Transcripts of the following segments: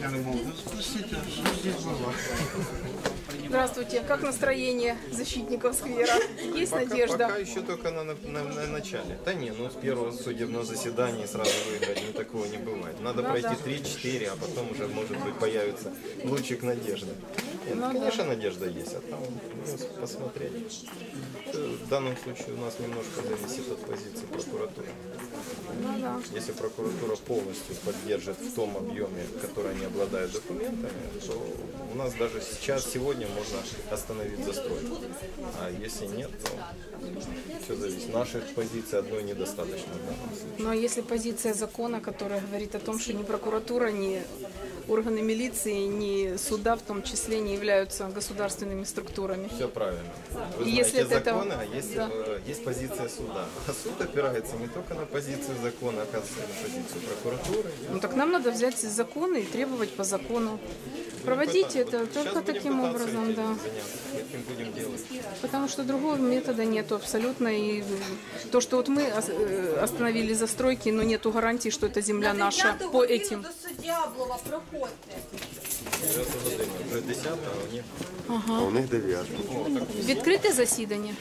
Простите, что здесь было? Здравствуйте. Как настроение защитников сквера? Есть Пока, надежда? пока еще только на, на- на начале. Да не, ну с первого судебного заседания сразу выиграть, ну такого не бывает. Надо Ну пройти да. 3-4, а потом уже может быть появится лучик надежды. Нет, Ну конечно, надежда есть, а там ну, посмотреть. В данном случае у нас немножко зависит от позиции прокуратуры. Ну да. Если прокуратура полностью поддержит в том объеме, который они обладают документами, то у нас даже сейчас, сегодня можно остановить застройку. А если нет, то все зависит. Наших позиций одной недостаточно в данном случае. Но если позиция закона, которая говорит о том, что ни прокуратура, ни органы милиции, ни суда в том числе не являются государственными структурами. Все правильно. Вы И знаете если этого- законы, а есть, Да. э, есть позиция суда. А суд опирается не только на позицию закона, оказывается, на позицию прокуратуры. Ну так нам надо взять законы и требовать по закону. Проводить Вот это сейчас только будем таким пытаться образом, этим да. заняться. Этим будем делать. Потому что другого метода нету абсолютно. И то, что вот мы ос- э, остановили застройки, но нету гарантии, что эта земля наша дев'яту по годину этим. до Суддяблова проходьте. Дев'ята година, вже 10, а ні. А у них 9. Відкрите засідання.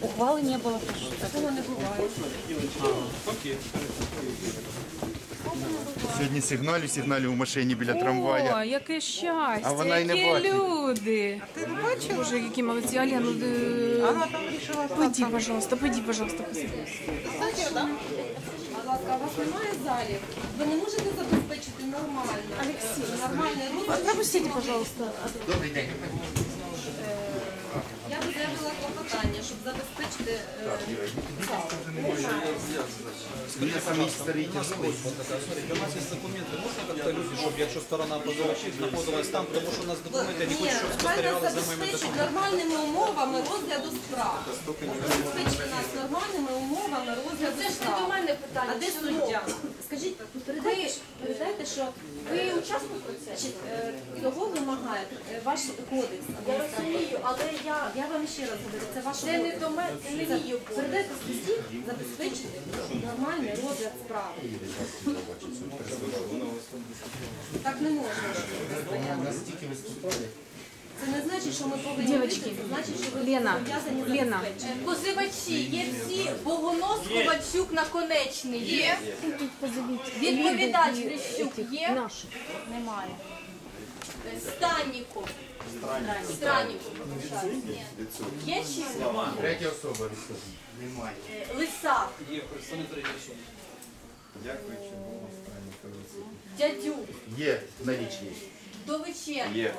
Ухвали не було. Такого не буває. Сьогодні сигналю, сигналю в машині біля О, трамвая. яке щастя, А вона й не які бачить. люди. Ти не бачила? Боже, які молодці. Аля, ну де... Вона там рішила. Пойди, пожалуйста, пойди, пожалуйста. посиди. Будь ласка, а у вас немає залів? Ви не можете забезпечити нормально? Олексій, нормальний рух? Пропустите, пожалуйста. Я б заявила клопотання, щоб забезпечити... есть документы, можно как-то люди, чтобы якщо сторона позивачів знаходилась там, тому що у нас документи, я не хочу, щоб хай нас спостерігали за моїми забезпечить документами. нормальними умовами розгляду справ. Забезпечити нас нормальними умовами розгляду Це ж не справ. до мене питання. А де суддя? Скажіть, передайте, передайте, що Ви учасник процесу? Значить, е, Цього вимагає е, ваш кодекс. Я розумію, але я Я вам ще раз говорю, це ваш це не до мене, це не мій. Передайте судді забезпечити нормальний розгляд справи. Так не можна. Настільки не значить, що ми повинні Дівочки, вийти, значить, що ви Лена, Лена. Позивачі, є всі Богонос, Ковальчук, Наконечний є. Відповідач Грищук є. Немає. Станніков. Странніков. Є чи? Третя особа Немає. Е, Лисак, Є представник третьої особи. Дякую, що було останній. Дядюк, Є налічні. Довиченко. Є.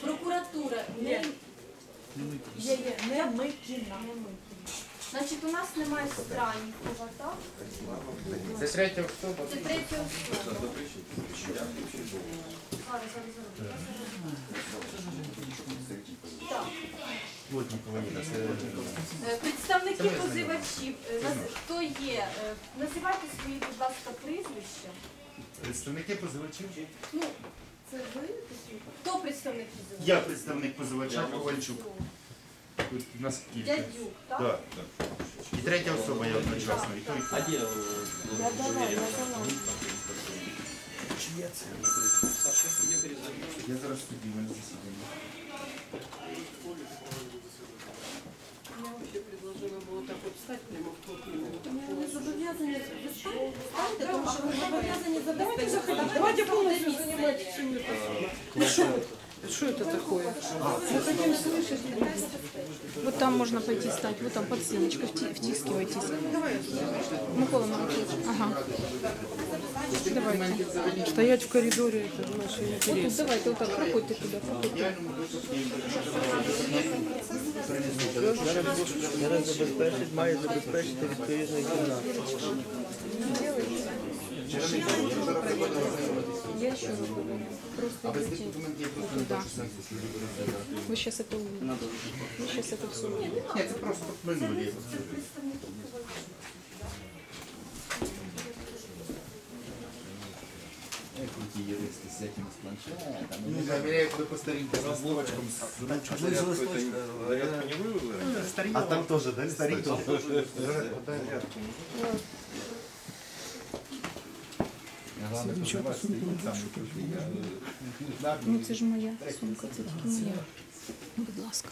Прокуратура. Не... Є, є. Не Микіна. Значить, у нас немає Страннікова, так? Це третя особа. Це третя особа. Зараз, зараз, зараз. Так. Плотникова Ніна. Це Е, Представники позивачів, е, наз- хто є? Е, Називайте свої, будь ласка, прізвища. представники позивачів. Ну, це ви? Хто представник позивачів? Я представник позивача Ковальчук. Тут у нас кілька. Дядюк, так? Да, так. І третя особа я одночасно. І той, і той. А де? Я дала, я дала. Саша, я перезвоню. Я зараз тоді в мене засідання. Ні, Ви зобов'язані ви ставите, тому що ви зобов'язані забезпечити. Давайте повністю займатися. Что это такое? Вот там можно пойти стать, вот там под стеночкой, вти- втискивайтесь. Микола Маркович, ага. Давайте. Стоять в коридоре, это наши Вот интересы. тут, давайте, вот так, проходьте туда, проходьте. Зараз забезпечить, має забезпечити відповідну кімнату. Я еще раз говорю. Просто Без идите. тих документів я просто не Да. бачу сенсу слідів розглядати. Вы сейчас это увидите. Вы сейчас это все увидите. Ні, це просто минулі. планшетом. Ну, заміряють ви по старінку з листочком, з ручкою. Зарядку это не- зарядку не вывели? А там теж, да, старі теж? Главное, що вас стоїть саме крутий. Я, е, ну, знаю, Ну це ж моя сумка, це тільки моя. Будь ласка.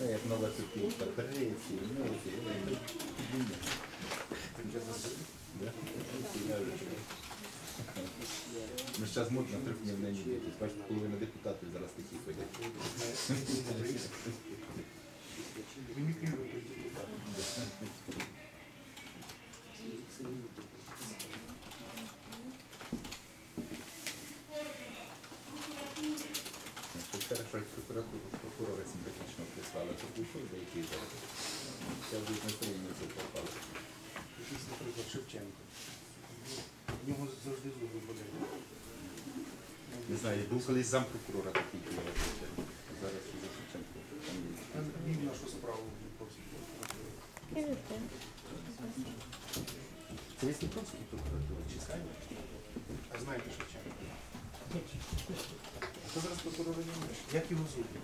Ну, як нова цепівка, перейці, ну, Ну, зараз модно трьохдневне неділі. Бачите, половина депутатів зараз такі ходять. прокуратуру прокурора симпатичного прислали таку до який зараз. Я вже на країні це попало. Якийсь, наприклад, Шевченко. В нього завжди зуби болять. Не знаю, був колись зампрокурора такий чоловік. Зараз уже Шевченко. Він нашу справу Це Весніпровський прокуратура чи Сайма? А знаєте, що Хто зараз прокурора немає? Як його зуби?